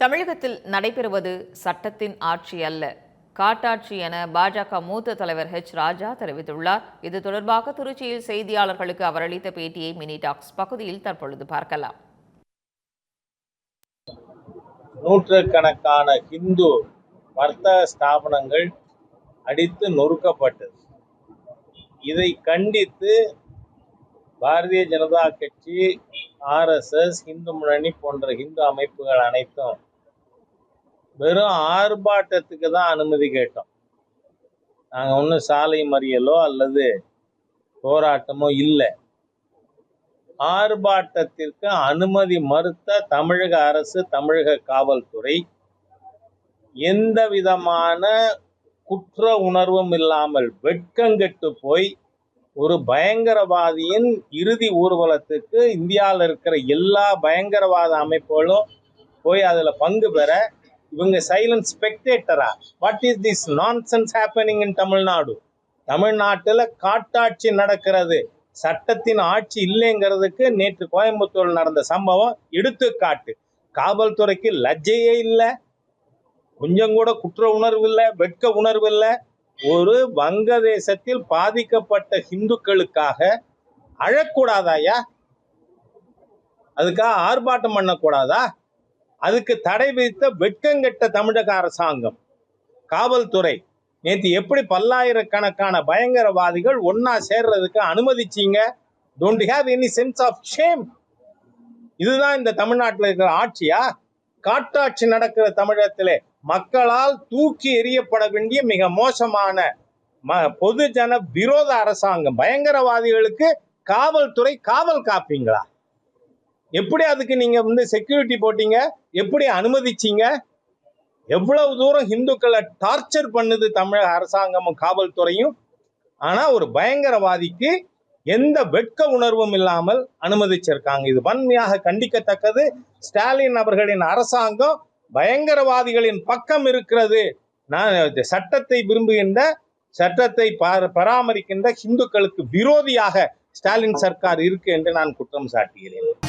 தமிழகத்தில் நடைபெறுவது சட்டத்தின் ஆட்சி அல்ல. காட்டாட்சி என பாஜக மூத்த தலைவர் ஹெச் ராஜா தெரிவித்துள்ளார். இது தொடர்பாக திருச்சியில் செய்தியாளர்களுக்கு அவர் அளித்த பேட்டியை மினி டாக்ஸ் பகுதியில் தற்பொழுது பார்க்கலாம். நூற்றுக்கணக்கான ஹிந்து வர்த்தக ஸ்தாபனங்கள் அடித்து நொறுக்கப்பட்டது. இதை கண்டித்து பாரதிய ஜனதா கட்சி ஆர்எஸ்எஸ் இந்து முன்னணி போன்ற இந்து அமைப்புகள் அனைத்தும் வெறும் ஆர்ப்பாட்டத்துக்கு தான் அனுமதி கேட்டோம். நாங்கள் ஒன்றும் சாலை மறியலோ அல்லது போராட்டமோ இல்லை. ஆர்ப்பாட்டத்திற்கு அனுமதி மறுத்த தமிழக அரசு தமிழக காவல்துறை எந்த விதமான குற்ற உணர்வும் இல்லாமல் வெட்கங்கெட்டு போய் ஒரு பயங்கரவாதியின் இறுதி ஊர்வலத்துக்கு இந்தியாவில் இருக்கிற எல்லா பயங்கரவாத அமைப்புகளும் போய் அதில் பங்கு பெற இவங்க silent ஸ்பெக்டேட்டரா what is this nonsense happening in Tamil Nadu தமிழ்நாட்டில் காட்டாட்சி நடக்கிறது. சட்டத்தின் ஆட்சி இல்லைங்கிறதுக்கு நேற்று கோயம்புத்தூர் நடந்த சம்பவம் எடுத்துக்காட்டு. காவல்துறைக்கு லஜ்ஜையே இல்லை. கொஞ்சம் கூட குற்ற உணர்வு இல்லை வெட்க உணர்வு இல்லை. ஒரு வங்கதேசத்தில் பாதிக்கப்பட்ட இந்துக்களுக்காக அழக்கூடாதாயா அதுக்காக ஆர்ப்பாட்டம் பண்ணக்கூடாதா? அதுக்கு தடை விதித்த வெட்கங்கெட்ட தமிழக அரசாங்கம் காவல்துறை. நேற்று எப்படி பல்லாயிரக்கணக்கான பயங்கரவாதிகள் ஒன்னா சேர்றதுக்கு அனுமதிச்சீங்க? Don't have any sense of shame இதுதான் இந்த தமிழ்நாட்டில் இருக்கிற ஆட்சியா? காட்டாட்சி நடக்கிற தமிழகத்திலே மக்களால் தூக்கி எறியப்பட வேண்டிய மிக மோசமான ம பொதுஜன விரோத அரசாங்கம். பயங்கரவாதிகளுக்கு காவல்துறை காவல் காப்பீங்களா? எப்படி அதுக்கு நீங்க வந்து செக்யூரிட்டி போட்டீங்க? எப்படி அனுமதிச்சீங்க? எவ்வளவு தூரம் இந்துக்களை டார்ச்சர் பண்ணுது தமிழக அரசாங்கமும் காவல்துறையும். ஆனா ஒரு பயங்கரவாதிக்கு எந்த வெட்க உணர்வும் இல்லாமல் அனுமதிச்சிருக்காங்க. இது வன்மையாக கண்டிக்கத்தக்கது. ஸ்டாலின் அவர்களின் அரசாங்கம் பயங்கரவாதிகளின் பக்கம் இருக்கிறது. நான் சட்டத்தை விரும்புகின்ற சட்டத்தை பராமரிக்கின்ற இந்துக்களுக்கு விரோதியாக ஸ்டாலின் சர்க்கார் இருக்கு என்று நான் குற்றம் சாட்டுகிறேன்.